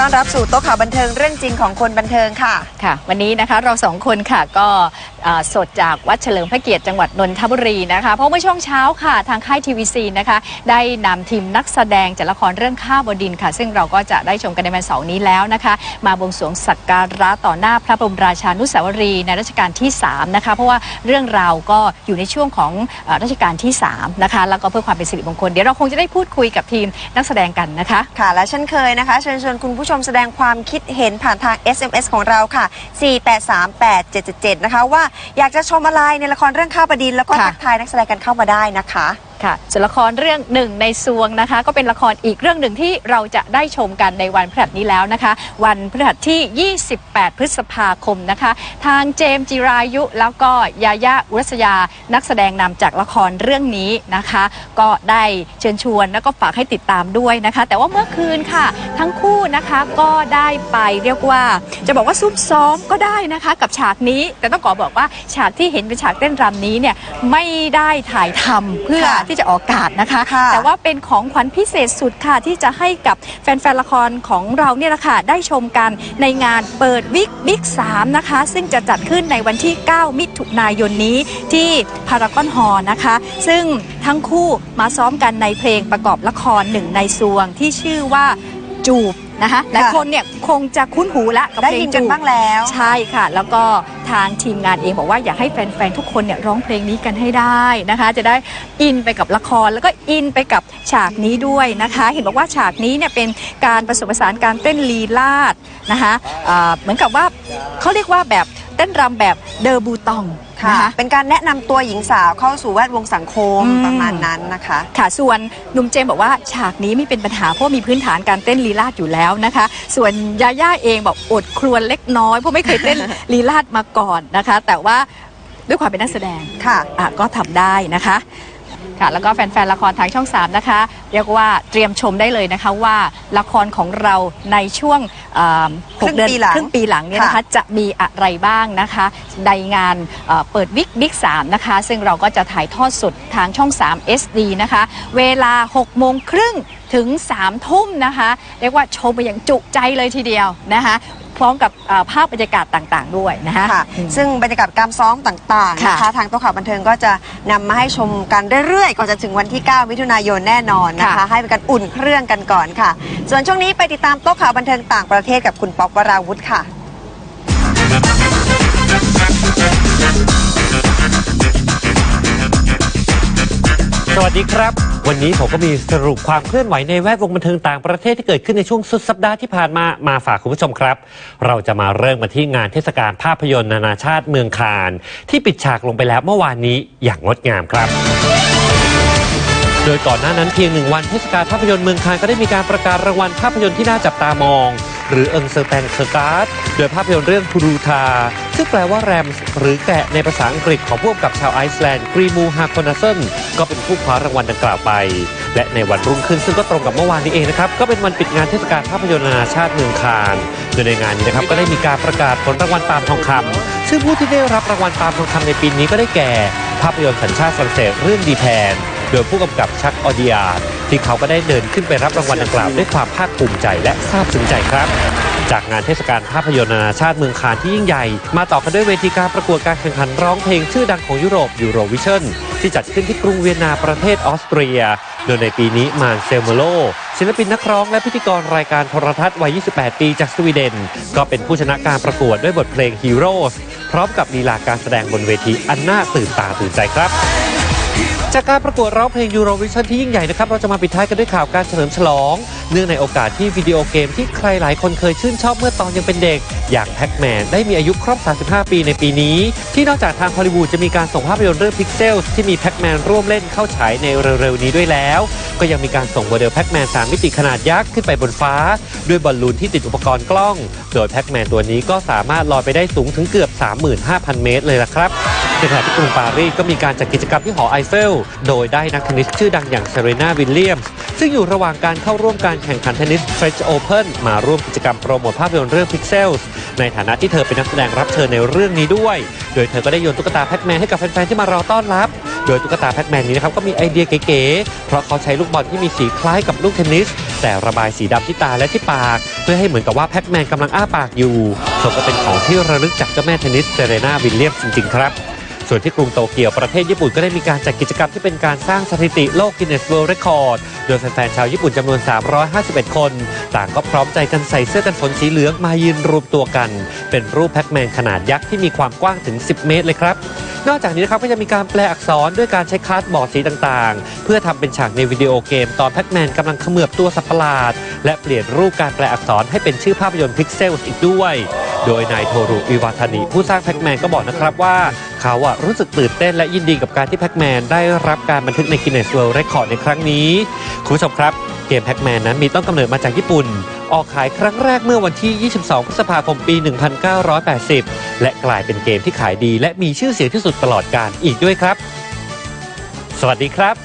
ต้อนรับสู่โต๊ะข่าวบันเทิงเรื่องจริงของคนบันเทิงค่ะ ค่ะ วันนี้นะคะเราสองคนค่ะก็ สดจากวัดเฉลิมพระเกียรติจังหวัดนนทบุรีนะคะ เพราะเมื่อช่วงเช้าค่ะ ทางค่ายทีวีซีนะคะ ได้นำทีมนักแสดงจากละครเรื่องข้าบดินค่ะ ซึ่งเราก็จะได้ชมกันในวันเสาร์นี้แล้วนะคะ มาบวงสรวงสักการะต่อหน้าพระบรมราชานุสาวรีในรัชกาลที่3นะคะเพราะว่าเรื่องราวก็อยู่ในช่วงของอรัชกาลที่3นะคะแล้วก็เพื่อความเป็นสิริมงคลเดี๋ยวเราคงจะได้พูดคุยกับทีมนักแสดงกันนะคะค่ะ และเช่นเคยนะคะเชิญชวนคุณผู้ชมแสดงความคิดเห็นผ่านทาง SMS ของเราค่ะ 4838777 นะคะว่าอยากจะชมอะไรในละครเรื่องข้าวประดินแล้วก็ค่ะ ทักทายนักแสดงกันเข้ามาได้นะคะ ค่ะส่วนละครเรื่องหนึ่งในซวงนะคะ ก็เป็นละครอีกเรื่องหนึ่งที่เราจะได้ชมกันในวันพฤหัสนี้แล้วนะคะ วันพฤหัสที่ 28 พฤษภาคมนะคะ ทางเจมส์จิรายุ แล้วก็ยายาอุรัสยานักแสดงนำจากละครเรื่องนี้นะคะ ก็ได้เชิญชวนแล้วก็ฝากให้ติดตามด้วยนะคะ แต่ว่าเมื่อคืนค่ะ ทั้งคู่นะคะก็ได้ไปเรียกว่า จะบอกว่าซุ่มซ้อมก็ได้นะคะ กับฉากนี้ แต่ต้องขอบอกว่าฉากที่เห็นเป็นฉากเต้นรำนี้เนี่ยไม่ได้ถ่ายทำเพื่อค่ะที่จะออกอากาศนะคะค่ะแต่ว่าเป็นของขวัญพิเศษสุดค่ะที่จะให้กับแฟนๆละครของเราเนี่ยแหละค่ะได้ชมกันในงานเปิดวิกบิ๊ก3นะคะ ซึ่งจะจัดขึ้นในวันที่ 9 มิถุนายนนี้ที่พารากอนฮอลนะคะ ซึ่งทั้งคู่มาซ้อมกันในเพลงประกอบละครหนึ่งในซวงที่ชื่อว่าจูบ นะคะหลายคนเนี่ยคงจะคุ้นหูละกับได้เพลยิงนกันจูบบ้างแล้ว ใช่ค่ะ แล้วก็ทางทีมงานเองบอกว่าอยากให้แฟนๆทุกคนเนี่ยร้องเพลงนี้กันให้ได้นะคะ จะได้อินไปกับละครแล้วก็อินไปกับฉากนี้ด้วยนะคะ เห็นบอกว่าฉากนี้เนี่ยเป็นการผสมผสานการเต้นลีลาดนะคะอ่าเหมือนกับว่าเขาเรียกว่าแบบ เต้นรำแบบเดอบูตองค่ะ นะคะ เป็นการแนะนำตัวหญิงสาวเข้าสู่แวดวงสังคมอืม ประมาณนั้นนะคะ ค่ะส่วนหนุ่มเจมส์บอกว่าฉากนี้ไม่เป็นปัญหาเพราะมีพื้นฐานการเต้นลีลาดอยู่แล้วนะคะ ส่วนยาย่าเองบอกอดครวญเล็กน้อยเพราะไม่เคยเต้น ลีลาดมาก่อนนะคะ แต่ว่าด้วยความเป็นนักแสดงค่ะ อะก็ทำได้นะคะ ค่ะแล้วก็แฟนๆละครทางช่อง 3 นะคะ เรียกว่าเตรียมชมได้เลยนะคะว่าละครของเราในช่วงอ่าหกเดือนครึ่งปีหลังครึ่งปีหลังเนี่ยนะคะค่ะจะมีอะไรบ้างนะคะในงานเอ่อเปิดวิกบิ๊ก3นะคะ ซึ่งเราก็จะถ่ายทอดสดทางช่อง 3 SD นะคะ เวลา6โมงครึ่งถึง3ทุ่มนะคะ เรียกว่าชมไปอย่างจุใจเลยทีเดียวนะคะ พร้อมกับเอ่อภาพบรรยากาศต่างๆ ด้วยนะคะค่ะอืมซึ่งบรรยากาศการซ้อมต่างๆนะคะค่ะทางโต๊ะข่าวบันเทิงก็จะนำมาให้ชมกันเรื่อยๆก่อนจะถึงวันที่ 9 มิถุนายนแน่นอนนะคะค่ะให้เป็นการอุ่นเครื่องกันก่อนค่ะ ส่วนช่วงนี้ไปติดตามโต๊ะข่าวบันเทิงต่างประเทศกับคุณป๊อกวราวุธค่ะ วัสดีครับ วันนี้ผมก็มีสรุปความเคลื่อนไหวในแวดวงบันเทิงต่างประเทศที่เกิดขึ้นในช่วงสุดสัปดาห์ที่ผ่านมามาฝากคุณผู้ชมครับ เราจะมาเริ่มกันที่งานเทศกาลภาพยนตร์นานาชาติเมืองคาน ที่ปิดฉากลงไปแล้วเมื่อวานนี้อย่างงดงามครับโดยก่อนหน้านั้นเพียงหนึ่งวันเทศกาลภาพยนตร์เมืองคานก็ได้มีการประกาศรางวัลภาพยนตร์ที่น่าจับตามอง หรือเอิงเซอร์แตงเซอร์การ์ดโดยภาพยนตร์เรื่องทูรูทา ซึ่งแปลว่าแรมหรือแกะในภาษาอังกฤษของผู้กำกับชาวไอซ์แลนด์กรีมูฮาโคนาเซนก็เป็นผู้คว้ารางวัลดังกล่าวไป และในวันรุ่งขึ้นซึ่งก็ตรงกับเมื่อวานนี้เองนะครับ ก็เป็นวันปิดงานเทศกาลภาพยนตร์นานาชาติเมืองคานโดยในงานนี้นะครับก็ได้มีการประกาศผลรางวัลปาล์มทองคำซึ่งผู้ที่ได้รับรางวัลปาล์มทองคำในปีนี้ก็ได้แก่ ภาพยนตร์สัญชาติฝรั่งเศสเรื่องดีแพน โดยผู้กำกับชักออดิอาที่เขาก็ได้เดินขึ้นไปรับรางวัลดังกล่าวด้วยความภาคภูมิใจและซาบซึ้งใจครับ จากงานเทศกาลภาพยนตร์นานาชาติเมืองคานที่ยิ่งใหญ่ มาต่อกันด้วยเวทีการประกวดการแข่งขันร้องเพลงชื่อดังของยุโรปยูโรวิชั่นที่จัดขึ้นที่กรุงเวียนนาประเทศออสเตรีย โดยในปีนี้มานเซลเมโลศิลปินนักร้องและพิธีกรรายการโทรทัศน์วัย 28 ปีจากสวีเดน ก็เป็นผู้ชนะการประกวดด้วยบทเพลง Heroes พร้อมกับลีลาการแสดงบนเวทีอันน่าตื่นตาตื่นใจครับ จากการประกวดร้องเพลงยูโรวิชันที่ยิ่งใหญ่นะครับ เราจะมาปิดท้ายกันด้วยข่าวการเฉลิมฉลอง เนื่องในโอกาสที่วิดีโอเกมที่ใครหลายคนเคยชื่นชอบเมื่อตอนยังเป็นเด็ก อย่างแพ็กแมนได้มีอายุครบ 35 ปีในปีนี้ ที่นอกจากทางฮอลลีวูดจะมีการส่งภาพยนตร์เรื่องพิกเซลที่มีแพ็กแมนร่วมเล่นเข้าฉายในเร็วๆนี้ด้วยแล้ว ก็ยังมีการส่งโมเดลแพ็กแมน3มิติขนาดยักษ์ขึ้นไปบนฟ้า ด้วยบอลลูนที่ติดอุปกรณ์กล้อง โดยแพ็กแมนตัวนี้ก็สามารถลอยไปได้สูงถึงเกือบ 35,000 เมตรเลยละครับ ในขณะที่กรุงปารีสก็มีการจัดกิจกรรมที่หอไอเฟล โดยได้นักเทนนิสชื่อดังอย่างเซเรนาวิลเลียมซึ่งอยู่ระหว่างการเข้าร่วมการแข่งขันเทนนิส French Open มาร่วมกิจกรรมโปรโมทภาพยนตร์เรื่อง Pixels ในฐานะที่เธอเป็นนักแสดงรับเชิญในเรื่องนี้ด้วย โดยเธอก็ได้โยนตุ๊กตาแพ็กแมนให้กับแฟนๆที่มารอต้อนรับ โดยตุ๊กตาแพ็กแมนนี้นะครับก็มีไอเดียเก๋ๆ เพราะเขาใช้ลูกบอลที่มีสีคล้ายกับลูกเทนนิส แต่ระบายสีดำที่ตาและที่ปาก เพื่อให้เหมือนกับว่าแพ็กแมนกำลังอ้าปากอยู่สมกับเป็นของที่ระลึกจากเจ้าแม่เทนนิสเซเรนาวิลเลียมจริงๆครับ ส่วนที่กรุงโตเกียวประเทศญี่ปุ่นก็ได้มีการจัดกิจกรรมที่เป็นการสร้างสถิติโลกกินเนสเวิลด์เรคคอร์ด โดยแฟนๆชาวญี่ปุ่นจำนวน 351 คน ต่างก็พร้อมใจกันใส่เสื้อกันฝนสีเหลืองมายืนรวมตัวกัน เป็นรูปแพ็กแมนขนาดยักษ์ที่มีความกว้างถึง 10 เมตรเลยครับนอกจากนี้นะครับก็จะมีการแปลอักษรด้วยการใช้คาร์ดบอร์ดสีต่างๆ เพื่อทำเป็นฉากในวิดีโอเกม ตอนแพ็กแมนกำลังเขมือบตัวสัตว์ประหลาด และเปลี่ยนรูปการแปลอักษรให้เป็นชื่อภาพยนตร์พิกเซลอีกด้วย โดยนายโทรุอิวาทานิผู้สร้างแพ็กแมนก็บอกนะครับว่า เขาอะรู้สึกตื่นเต้นและยินดีกับการที่แพ็กแมนได้รับการบันทึกในกินเนสเวิลด์เรคคอร์ดในครั้งนี้ คุณผู้ชมครับ เกมแพ็กแมนนั้นมีต้นกำเนิดมาจากญี่ปุ่น ออกขายครั้งแรกเมื่อวันที่ 22 พฤษภาคมปี 1980 และกลายเป็นเกมที่ขายดี และมีชื่อเสียงที่สุดตลอดกาลอีกด้วยครับ สวัสดีครับ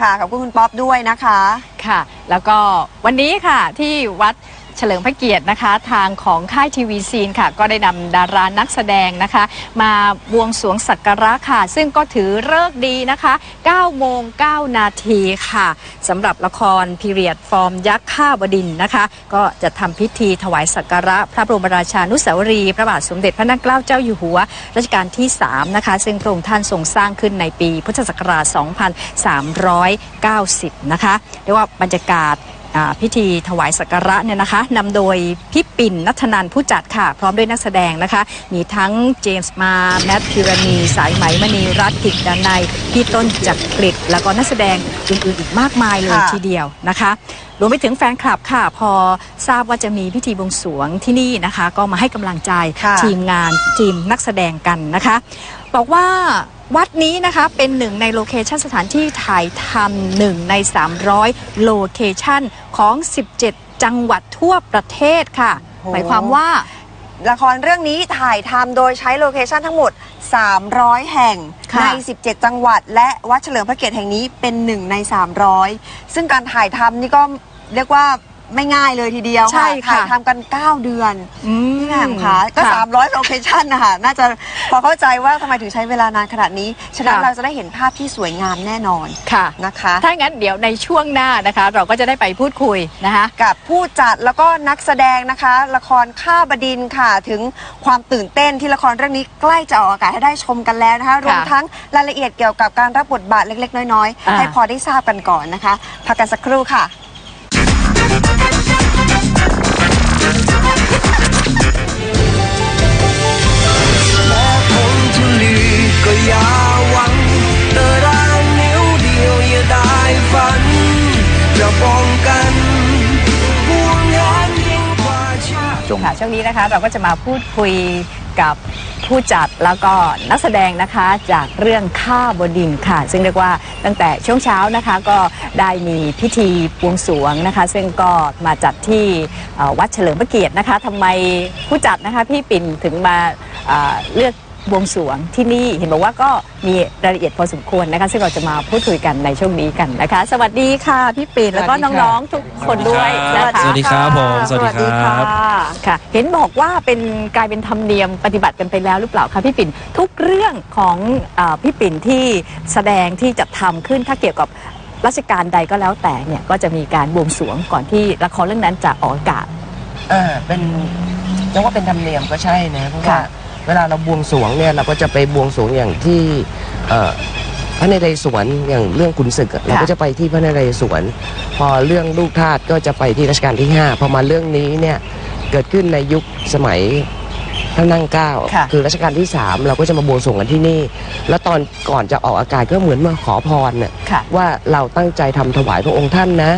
ค่ะขอบคุณคุณป๊อปด้วยนะคะ ค่ะ แล้วก็วันนี้ค่ะที่วัด เฉลิมพระเกียรตินะคะ ทางของค่ายทีวีซีนค่ะ ก็ได้นำดารานักแสดงนะคะ มาบวงสรวงสักการะค่ะ ซึ่งก็ถือเลิกดีนะคะ9โมง9นาทีค่ะสำหรับละครพีเรียดฟอร์มยักษ์ข้าบดินนะคะ ก็จะทำพิธีถวายสักการะ พระบรมราชานุสาวรีย์พระบาทสมเด็จพระนั่งเกล้าเจ้าอยู่หัวรัชกาลที่3นะคะซึ่งพระองค์ท่านทรงสร้างขึ้นในปีพุทธศักราช 2390 นะคะเรียกว่าบรรยากาศ พิธีถวายสักการะเนี่ยนะคะนำโดยพี่ปิ่นนัทนันผู้จัดค่ะ พร้อมด้วยนักแสดงนะคะ มีทั้งเจมส์มาแมทพิรณี สายไหมมณีรัตน์กิจดานายพี่ต้นจักริดแล้วก็นักแสดงอื่นๆอีกมากมายเลยค่ะทีเดียวนะคะรวมไปถึงแฟนคลับค่ะ พอทราบว่าจะมีพิธีบวงสรวงที่นี่นะคะ ก็มาให้กำลังใจค่ะทีมงานทีมนักแสดงกันนะคะ บอกว่าวัดนี้นะคะเป็นหนึ่งในโลเคชันสถานที่ถ่ายทำหนึ่งใน 300 โลเคชันของ 17 จังหวัดทั่วประเทศค่ะโอ้หมายความว่าละครเรื่องนี้ถ่ายทำโดยใช้โลเคชันทั้งหมด 300 แห่งค่ะใน 17 จังหวัด และวัดเฉลิมพระเกียรติแห่งนี้เป็นหนึ่งใน 300 ซึ่งการถ่ายทำนี่ก็เรียกว่า ไม่ง่ายเลยทีเดียวใช่ค่ะค่ะถ่ายทำกัน 9 เดือนอืมพี่แหม่มคะก็ ค่ะ300 โลเคชันนะคะน่าจะพอเข้าใจว่าทำไมถึงใช้เวลานานขนาดนี้ ฉะนั้นค่ะ เราจะได้เห็นภาพที่สวยงามแน่นอนค่ะ นะคะ ถ้างั้นเดี๋ยวในช่วงหน้านะคะ เราก็จะได้ไปพูดคุยนะคะ กับผู้จัดแล้วก็นักแสดงนะคะ ละครข้าบดินทร์ค่ะ ถึงความตื่นเต้นที่ละครเรื่องนี้ใกล้จะออกอากาศให้ได้ชมกันแล้วนะคะ รวมทั้งรายละเอียดเกี่ยวกับการรับบทบาทเล็ก ๆ น้อยอ่าๆให้พอได้ทราบกันก่อนนะคะพักกันสักครู่ค่ะ ช่วงนี้นะคะ เราก็จะมาพูดคุยกับผู้จัดแล้วก็นักแสดงนะคะจากเรื่องข้าบดินค่ะ ซึ่งเรียกว่าตั้งแต่ช่วงเช้านะคะก็ได้มีพิธีบวงสรวงนะคะ ซึ่งก็มาจัดที่วัดเฉลิมพระเกียรตินะคะทำไมผู้จัดนะคะพี่ปิ่นถึงมาเลือก บวงสรวงที่นี่เห็นบอกว่าก็มีรายละเอียดพอสมควรนะคะ ซึ่งเราจะมาพูดคุยกันในช่วงนี้กันนะคะ สวัสดีค่ะพี่ปิ่นแล้วก็สวัสดีค่ะน้องๆทุกคนด้วยนะคะสวัสดีครับผมสวัสดีครับค่ะ เห็นบอกว่าเป็นกลายเป็นธรรมเนียมปฏิบัติกันไปแล้วหรือเปล่าคะพี่ปิ่นทุกเรื่องของเออพี่ปิ่นที่แสดงที่จะทำขึ้นถ้าเกี่ยวกับราชการใดก็แล้วแต่เนี่ยก็จะมีการบวงสรวงก่อนที่ละครเรื่องนั้นจะออกอากาศอ่าเป็นจะว่าเป็นธรรมเนียมก็ใช่นะเพราะว่าค่ะ เวลาเราบวงสรวงเนี่ยเราก็จะไปบวงสรวงอย่างที่เอ่อพระนเรศวรอย่างเรื่องขุนศึกอะเราก็จะไปที่พระนเรศวรพอเรื่องลูกทาสก็จะไปที่รัชกาลที่5พอมาเรื่องนี้เนี่ยเกิดขึ้นในยุคสมัยพระนั่งเกล้าค่ะ คือรัชกาลที่3เราก็จะมาบวงสรวงกันที่นี่ แล้วตอนก่อนจะออกอากาศก็เหมือนมาขอพรน่ะ ค่ะ ว่าเราตั้งใจทำถวายพระองค์ท่านนะ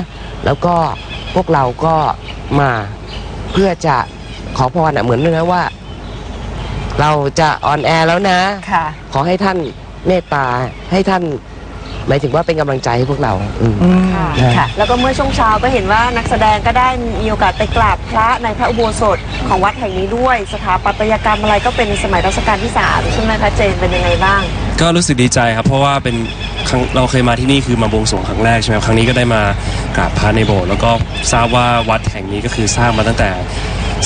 แล้วก็พวกเราก็มาเพื่อจะขอพรอะเหมือนนะว่า เราจะออนแอร์แล้วนะ ค่ะ ขอให้ท่านเมตตาให้ท่านหมายถึงว่าเป็นกำลังใจให้พวกเราอืม ค่ะค่ะ แล้วก็เมื่อช่วงเช้าก็เห็นว่านักแสดงก็ได้มีโอกาสไปกราบพระในพระอุโบสถของวัดแห่งนี้ด้วย สถาปัตยกรรมอะไรก็เป็นสมัยรัชกาลที่สามใช่ไหมคะเจนเป็นยังไงบ้าง ก็รู้สึกดีใจครับ เพราะว่าเป็นครั้งเราเคยมาที่นี่คือมาบวงสรวงครั้งแรกใช่ไหมครับครั้งนี้ก็ได้มากราบพระในโบสถ์แล้วก็ทราบว่าวัดแห่งนี้ก็คือสร้างมาตั้งแต่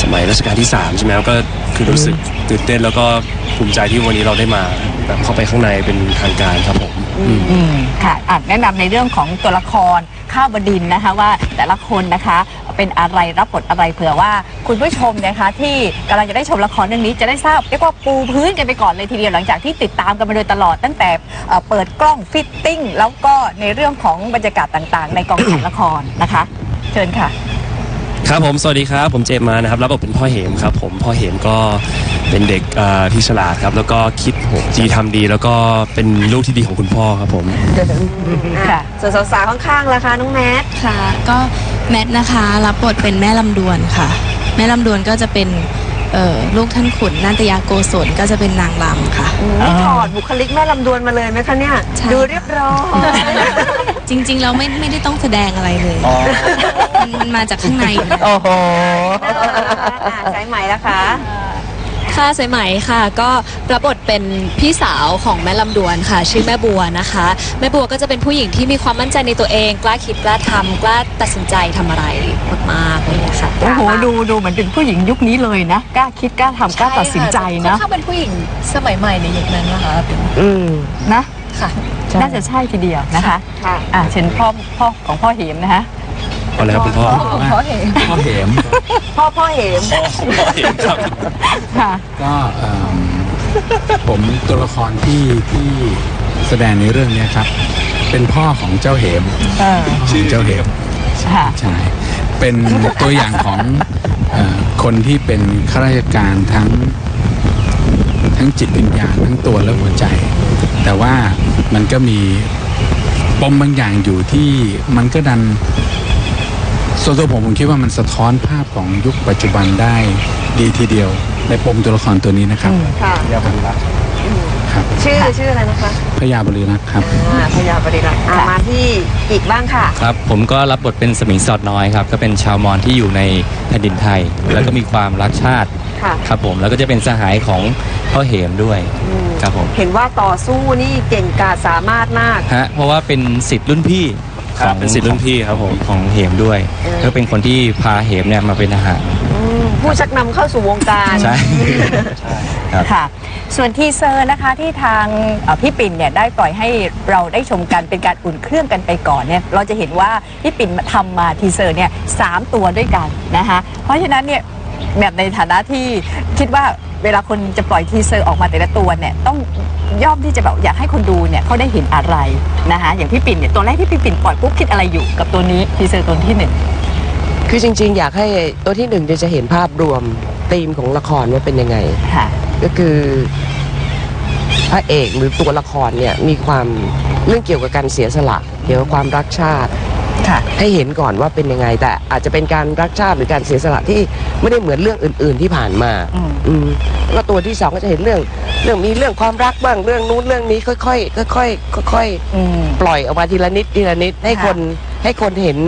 สมัยรัชกาลที่ 3 ใช่ไหมครับก็คือรู้สึกตื่นเต้นแล้วก็ภูมิใจที่วันนี้เราได้มาแบบเข้าไปข้างในเป็นทางการครับผมอืมค่ะอะแนะนำในเรื่องของตัวละครข้าวบดินทร์นะคะว่าแต่ละคนนะคะเป็นอะไรรับบทอะไรเผื่อว่าคุณผู้ชมนะคะที่กำลังจะได้ชมละครเรื่องนี้จะได้ทราบเรียกว่าปูพื้นกันไปก่อนเลยทีเดียวหลังจากที่ติดตามกันมาโดยตลอดตั้งแต่เอ่อเปิดกล้องฟิตติ้งแล้วก็ในเรื่องของบรรยากาศต่างๆ ในกองถ่ายละครนะคะ เชิญค่ะ ครับผม สวัสดีครับผมเจมส์มานะครับรับบทเป็นพ่อเหมครับผมพ่อเหมก็เป็นเด็กเอ่อที่ฉลาดครับ แล้วก็คิดดีทำดี แล้วก็เป็นลูกที่ดีของคุณพ่อครับผม ค่ะ ส่วนสาวๆข้างๆล่ะคะน้องแมท ค่ะก็แมทนะคะรับบทเป็นแม่ลำดวนค่ะ แม่ลำดวนก็จะเป็นเอ่อลูกท่านขุนนาตยาโกศลก็จะเป็นนางรำค่ะนี่ถอดบุคลิกแม่ลำดวนมาเลยไหมคะเนี่ย ใช่ ดูเรียบร้อย จริงๆเราไม่ไม่ได้ต้องแสดงอะไรเลยมันมันมาจากข้างในอยู่แล้ว โอ้โห อ่าสายไหมแล้วคะ ค่ะสายไหมค่ะ ก็รับบทเป็นพี่สาวของแม่ลำดวนค่ะ ชื่อแม่บัวนะคะ แม่บัวก็จะเป็นผู้หญิงที่มีความมั่นใจในตัวเอง กล้าคิดกล้าทำกล้าตัดสินใจทำอะไรมากๆเลยค่ะ โอ้โห ดูดูเหมือนเป็นผู้หญิงยุคนี้เลยนะ กล้าคิดกล้าทำกล้าตัดสินใจนะ ถ้าเป็นผู้หญิงสมัยใหม่ในยุคนั้นนะคะเป็นอืม นะ ค่ะ น่าจะใช่ทีเดียวนะคะค่ะอ่าเช่นพ่อพ่อของพ่อเหมนะคะเอาเลยครับคุณพ่อพ่อเหมพ่อเหมพ่อพ่อเหมพ่อเหมครับค่ะก็เอิ่มผมตัวละครที่ที่แสดงในเรื่องเนี้ยครับ เป็นพ่อของเจ้าเหมเออชื่อเจ้าเหมค่ะใช่เป็นตัวอย่างของเออคนที่เป็นข้าราชการทั้งทั้งจิตวิญญาณทั้งตัวและหัวใจ แต่ว่า มันก็มีปมบางอย่างอยู่ที่มันก็ดันส่วนตัวผมผมคิดว่ามันสะท้อนภาพของยุคปัจจุบันได้ดีทีเดียว ในปมตัวละครตัวนี้นะครับค่ะครับชื่อชื่ออะไรนะคะพญาบริรักษ์ครับอ่าพยาบริรักษ์อ่ามาที่อีกบ้างค่ะ ครับ ผมก็รับบทเป็นสมิงสอดน้อยครับ ก็เป็นชาวมอญที่อยู่ในแผ่นดินไทย แล้วก็มีความรักชาติค่ะ ครับผมแล้วก็จะเป็นสหายของ พ่อเหมด้วยอืมครับผมเห็นว่าต่อสู้นี่เก่งกาจสามารถมาก ฮะเพราะว่าเป็นสิทธิ์รุ่นพี่ครับเป็นศิษย์รุ่นพี่ครับผม ของเหมด้วยเออ ก็เป็นคนที่พาเหมเนี่ยมาเป็นทหาร อืมผู้ชักนำเข้าสู่วงการใช่ ครับ ค่ะ ส่วนทีเซอร์นะคะที่ทางเอ่อพี่ปิ่นเนี่ยได้ปล่อยให้เราได้ชมกันเป็นการอุ่นเครื่องกันไปก่อนเนี่ยเราจะเห็นว่าพี่ปิ่นทำมาทีเซอร์เนี่ยสามตัวด้วยกันนะคะเพราะฉะนั้นเนี่ยแบบในฐานะที่คิดว่า เวลาคนจะปล่อยทีเซอร์ออกมาแต่ละตัวเนี่ยต้องย่อมที่จะแบบอยากให้คนดูเนี่ยเขาได้เห็นอะไรนะคะอย่างพี่ปิ่นเนี่ยตัวแรกที่พี่ปิ่นปล่อยปุ๊บคิดอะไรอยู่กับตัวนี้ทีเซอร์ตัวที่หนึ่งคือจริง ๆ อยากให้ตัวที่หนึ่งเดี๋ยวจะเห็นภาพรวมธีมของละครว่าเป็นยังไงค่ะก็คือพระเอกหรือตัวละครเนี่ยมีความเรื่องเกี่ยวกับการเสียสละ เกี่ยวกับความรักชาติ ค่ะ ให้เห็นก่อนว่าเป็นยังไง แต่อาจจะเป็นการรักชาติหรือการเสียสละที่ไม่ได้เหมือนเรื่องอื่น ๆที่ผ่านมาอืม อืมแล้วก็ตัวที่สองก็จะเห็นเรื่อง เรื่องมีเรื่องความรักบ้างเรื่องนู้นเรื่องนี้ค่อยๆค่อยๆค่อยอืมๆปล่อยออกมาทีละนิดทีละนิดให้ค่ะ คนให้คนเห็น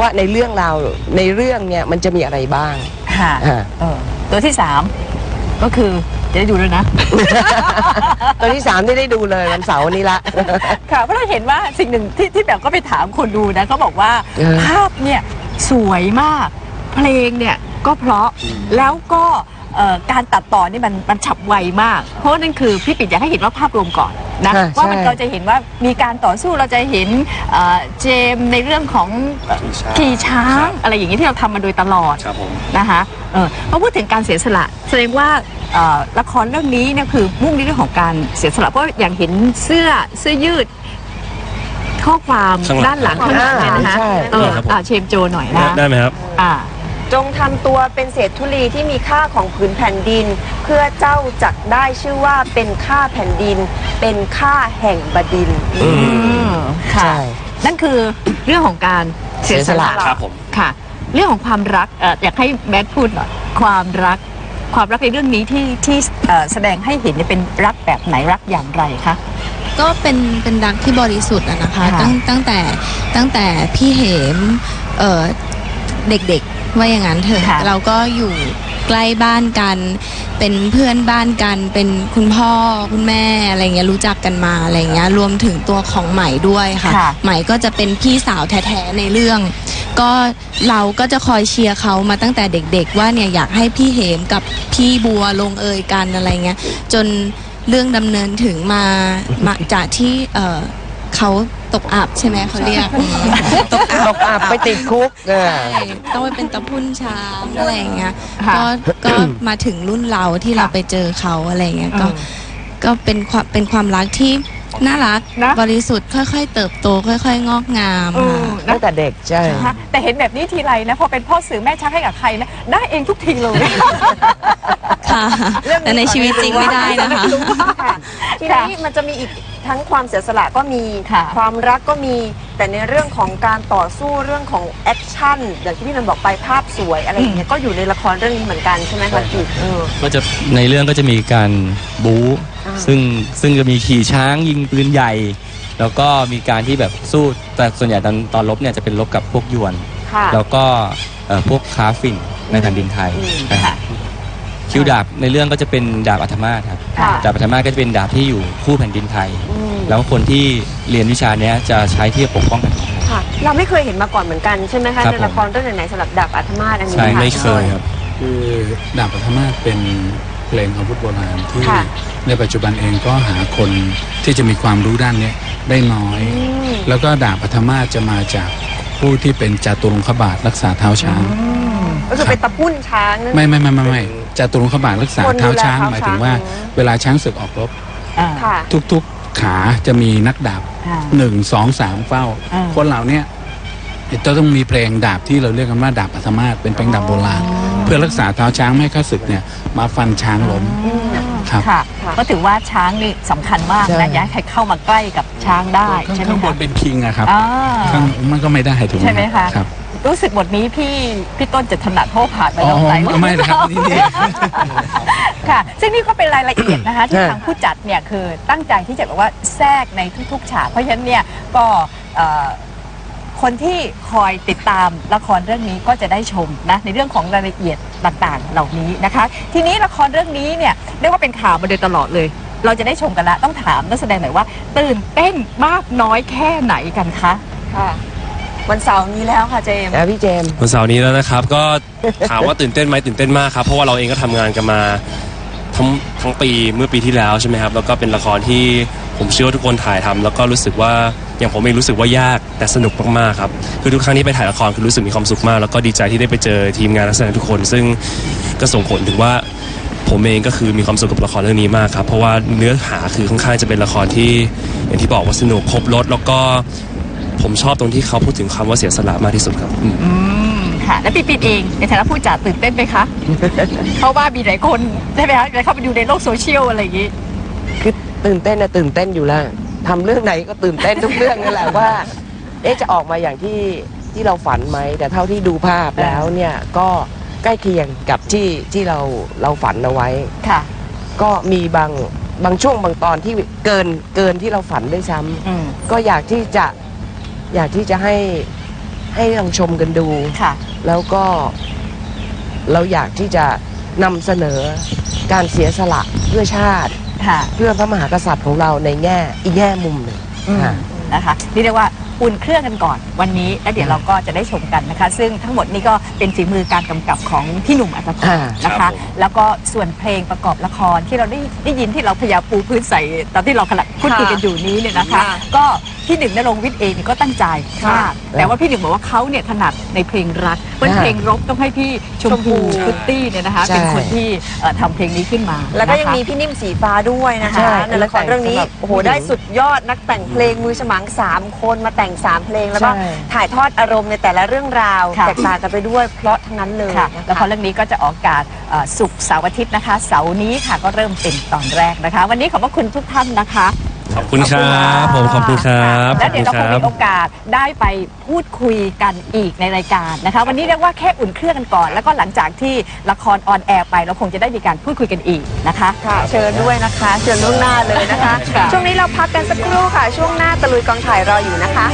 ว่าในเรื่องราวในเรื่องเนี่ยมันจะมีอะไรบ้างค่ะอ่าเออตัวที่สามก็คือ จะได้ดูด้วยนะตัวที่สามที่ได้ดูเลยวันเสาร์นี้ละ ค่ะเพราะเราเห็นว่าสิ่งหนึ่งที่ที่แบบก็ไปถามคนดูนะเขาบอกว่าเออภาพเนี่ยสวยมาก เพลงเนี่ยก็เพราะแล้วก็ เอ่อการตัดต่อนี่มันมันฉับไวมาก เพราะว่านั่นคือพี่ปิ่นอยากให้เห็นว่าภาพรวมก่อนนะใช่ว่ามันใช่ เราจะเห็นว่ามีการต่อสู้เราจะเห็นเอ่อเจมส์ในเรื่องของเอ่อขี่ช้าง อะไรอย่างนี้ที่เราทำมาโดยตลอด ครับผม นะคะเออพอพูดถึงการเสียสละแสดงว่าเอ่อละครเรื่องนี้เนี่ยคือมุ่งในเรื่องของการเสียสละเพราะอย่างเห็นเสื้อเสื้อยืด ข้อความข้างหลังด้านหลังข้างหลังเนี่ยนะคะใช่ เออครับผม อ่าเชมโจหน่อยนะได้ไหมครับ อ่า จงทำตัวเป็นเศษธุลีที่มีค่าของผืนแผ่นดิน เพื่อเจ้าจักได้ชื่อว่าเป็นค่าแผ่นดิน เป็นค่าแห่งบดินทร์อืมค่ะ ใช่ นั่นคือเรื่องของการเสียสละเสียสละ ครับผม ค่ะ เรื่องของความรักเอ่ออยากให้แมทพูดหน่อยความรัก ความรักในเรื่องนี้ที่ที่เอ่อแสดงให้เห็นเนี่ยเป็นรักแบบไหนรักอย่างไรคะ ก็เป็นเป็นรักที่บริสุทธิ์อะนะคะ ค่ะตั้งตั้งแต่ตั้งแต่พี่เหมเอ่อเด็กๆ ว่าอย่างนั้นเถค่ะอะเราก็อยู่ใกล้บ้านกัน เป็นเพื่อนบ้านกัน เป็นคุณพ่อคุณแม่อะไรเงี้ยรู้จักกันมาอะไรเงี้ยรวมถึงตัวของใหม่ด้วยค่ะค่ะ ใหม่ก็จะเป็นพี่สาวแท้ๆในเรื่อง ก็เราก็จะคอยเชียร์เขามาตั้งแต่เด็ก ๆ ว่าเนี่ยอยากให้พี่เหมกับพี่บัวลงเอยกันอะไรเงี้ยจนเรื่องดำเนินถึงมามาจากที่เอ่อเขา ตกอับใช่ไหมเขาเรียกตกอับตกอับไปติดคุกเออ ใช่ต้องไปเป็นตะพุ่นช้างอะไรอย่างเงี้ยค่ะก็ก็มาถึงรุ่นเราที่เราไปเจอเขาอะไรอย่างเงี้ยก็ก็เป็นความเป็นความรักที่น่ารักนะ บริสุทธิ์ค่อย ๆ เติบโตค่อย ๆ งอกงามเออค่ะนะตั้งแต่เด็กใช่ นะคะแต่เห็นแบบนี้ทีไรนะพอเป็นพ่อสื่อแม่ชักให้กับใครนะได้เองทุกทีเลย ค่ะ แต่ในชีวิตจริงไม่ได้นะคะ ทีนี้มันจะมีอีก ทั้งความเสียสละก็มี ค่ะความรักก็มี แต่ในเรื่องของการต่อสู้เรื่องของแอคชั่นอย่างที่พี่นันบอกไปภาพสวยอะไรอย่างเงี้ยก็อยู่ในละครเรื่องนี้เหมือนกันใช่ไหมคะกิจเออ ก็จะในเรื่องก็จะมีการบู๊อ่า ซึ่งซึ่งจะมีขี่ช้างยิงปืนใหญ่ แล้วก็มีการที่แบบสู้แต่ส่วนใหญ่ตอนตอนลบเนี่ยจะเป็นลบกับพวกยวน ค่ะ แล้วก็เอ่อพวกค้าฝิ่นในแผ่นดินไทยอืม นะครับ คิวดาบในเรื่องก็จะเป็นดาบอัธมาศครับค่ะ ดาบอัธมาศก็จะเป็นดาบที่อยู่คู่แผ่นดินไทย อืมแล้วคนที่เรียนวิชาเนี้ยจะใช้ที่จะปกป้องแผ่นดินไทยค่ะ เราไม่เคยเห็นมาก่อนเหมือนกันใช่ไหมคะครับในผมละครเรื่องไหนๆสำหรับดาบอัธมาศอันนี้ใช่ค่ะไม่เคยครับ คือดาบปัทมาศเป็นเพลงอาวุธโบราณที่ค่ะ ในปัจจุบันเองก็หาคนที่จะมีความรู้ด้านเนี้ยได้น้อย อืม แล้วก็ดาบปัทมาศจะมาจากผู้ที่เป็นจาตุรงคบาทรักษาเท้าช้าง ก็คือเป็นตะพุ่นช้างนั่น ไม่ไม่ไม่ไม่ไม่ จาตุรงคบาทรักษาคนดูแลเท้าช้างเท้าหมายถึงว่า ช้าง เวลาช้างศึกออกรบ อ่าค่ะ ทุกๆขาจะมีนักดาบอ่า หนึ่งสองสามเฝ้า อ่า คนเหล่าเนี้ยจะต้องมีเพลงดาบที่เราเรียกกันว่าดาบปัทมาศเป็นเพลงดาบโบราณ เพื่อรักษาเท้าช้างไม่ให้ข้าศึกเนี่ยมาฟันช้างล้ม ครับ ค่ะ ค่ะ ก็ถือว่าช้างนี่สำคัญมากใช่ นะ อย่าให้ใครเข้ามาใกล้กับช้างได้ข้างใช่ไหมข้างบคะนเป็นคิงอะครับ อ่า ข้างมันก็ไม่ได้ถูกใช่ไหมคะครับ รู้สึกบทนี้พี่พี่ต้นจะถนัดเพราะผ่านมาแล้วอ๋อหลายวันไม่นะครับนี่นี่ ค่ะ ซึ่งนี่ก็เป็นรายละเอียดนะคะ ที่ฮะทางผู้จัดเนี่ยคือตั้งใจที่จะแบบว่าแทรกในทุกๆฉากเพราะฉะนั้นเนี่ยก็เอ่อคนที่คอยติดตามละครเรื่องนี้ก็จะได้ชมนะในเรื่องของรายละเอียดต่างๆ เหล่านี้นะคะ ทีนี้ละครเรื่องนี้เนี่ยเรียกว่าเป็นข่าวมาโดยตลอดเลย เราจะได้ชมกันแล้วต้องถามนักแสดงหน่อยว่า ตื่นเต้นมากน้อยแค่ไหนกันคะ ค่ะ วันเสาร์นี้แล้วค่ะเจมส์นะพี่เจมส์วันเสาร์นี้แล้วนะครับ ก็ถามว่าตื่นเต้นไหมตื่นเต้นมากครับเพราะว่าเราเองก็ทำงานกันมาทั้งทั้งปีเมื่อปีที่แล้วใช่ไหมครับ แล้วก็เป็นละครที่ผมเชื่อว่าทุกคนถ่ายทำแล้วก็รู้สึกว่าอย่างผมเองรู้สึกว่ายากแต่สนุกมากๆครับคือทุกครั้งที่ไปถ่ายละครคือรู้สึกมีความสุขมาก แล้วก็ดีใจที่ได้ไปเจอทีมงานนักแสดงทุกคน ซึ่งก็ส่งผลถึงว่า ผมเองก็คือมีความสุขกับละครเรื่องนี้มากครับเพราะว่าเนื้อหาคือค่อนข้างจะเป็นละครที่อย่างที่บอกว่าสนุกครบรถแล้วก็ ผมชอบตรงที่เขาพูดถึงคำว่าเสียสละมากที่สุดครับอืมอืมค่ะ แล้วปีปิดเอง ในฐานะผู้จัดตื่นเต้นไหมคะเพราะว่ามีหลายคนใช่ไหมคะได้เข้าไปดูในโลกโซเชียลอะไรอย่างนี้ คือตื่นเต้นนะตื่นเต้นอยู่แล้วทำเรื่องไหนก็ตื่นเต้นทุกเรื่องนั่นแหละว่า เอ๊ะจะออกมาอย่างที่ที่เราฝันไหม แต่เท่าที่ดูภาพแล้วเนี่ยก็ใกล้เคียงกับที่ที่เราเราฝันเอาไว้ ค่ะ ก็มีบางบางช่วงบางตอนที่เกินเกินที่เราฝันด้วยซ้ำ อืม ก็อยากที่จะ อยากที่จะให้ให้ลองชมกันดู ค่ะ แล้วก็เราอยากที่จะนำเสนอการเสียสละเพื่อชาติ ค่ะเพื่อพระมหากษัตริย์ของเราในแง่อีกแง่มุมหนึ่งอืมค่ะ นะคะนี่เรียกว่าอุ่นเครื่องกันก่อนวันนี้ แล้วเดี๋ยวเราก็จะได้ชมกันนะคะ ซึ่งทั้งหมดนี้ก็เป็นฝีมือการกำกับของพี่หนุ่มอัตภพลอ่า นะครัคะ บผม แล้วก็ส่วนเพลงประกอบละครที่เราได้ได้ยินที่เราพยายามปูพื้นใส่ตอนที่เราขณะพูดคุยกันอยู่นี้เนี่ยนะคะค่ะก็พี่หนึ่งนรงค์วิทย์เองเนี่ยก็ตั้งใจมากแต่ว่าพี่หนึ่งบอกว่าเขาเนี่ยถนัดในเพลงรักเพราะเพลงรบต้องให้พี่ชมพูพุตตี้เนี่ยนะคะเป็นคนที่เอ่อทำเพลงนี้ขึ้นมาแล้วก็ยังนะคะ มีพี่นิ่มสีฟ้าด้วยนะคะใช่ในละครเรื่องนี้สำหรับโอ้โหได้สุดยอดนักแต่งเพลงมือฉมัง 3 คนมาแต่ง 3 เพลงแล้วก็ใช่ ถ่ายทอดอารมณ์ในแต่ละเรื่องราวค่ะ แตกต่างกันไปด้วยเพราะทั้งนั้นเลยค่ะนะคะละครเรื่องนี้ก็จะออกอากาศเอ่อศุกร์เสาร์อาทิตย์นะคะ เสาร์นี้ค่ะก็เริ่มเป็นตอนแรกนะคะ วันนี้ขอบพระคุณทุกท่านนะคะ ขอบคุณครับ ผมขอบคุณครับแล้วเดี๋ยวเราคงขอบมีณโอกาสได้ไปพูดคุยกันอีกในรายการนะคะ วันนี้เรียกว่าแค่อุ่นเครื่องกันก่อน แล้วก็หลังจากที่ละครออนแอร์ไปเราคงจะได้มีการพูดคุยกันอีกนะคะค่ะเชิญด้วยนะคะ เชิญล่วงหน้าเลยนะคะค่ะช่วงนี้เราพักกันสักครู่ค่ะ ช่วงหน้าตะลุยกองถ่ายรออยู่นะคะ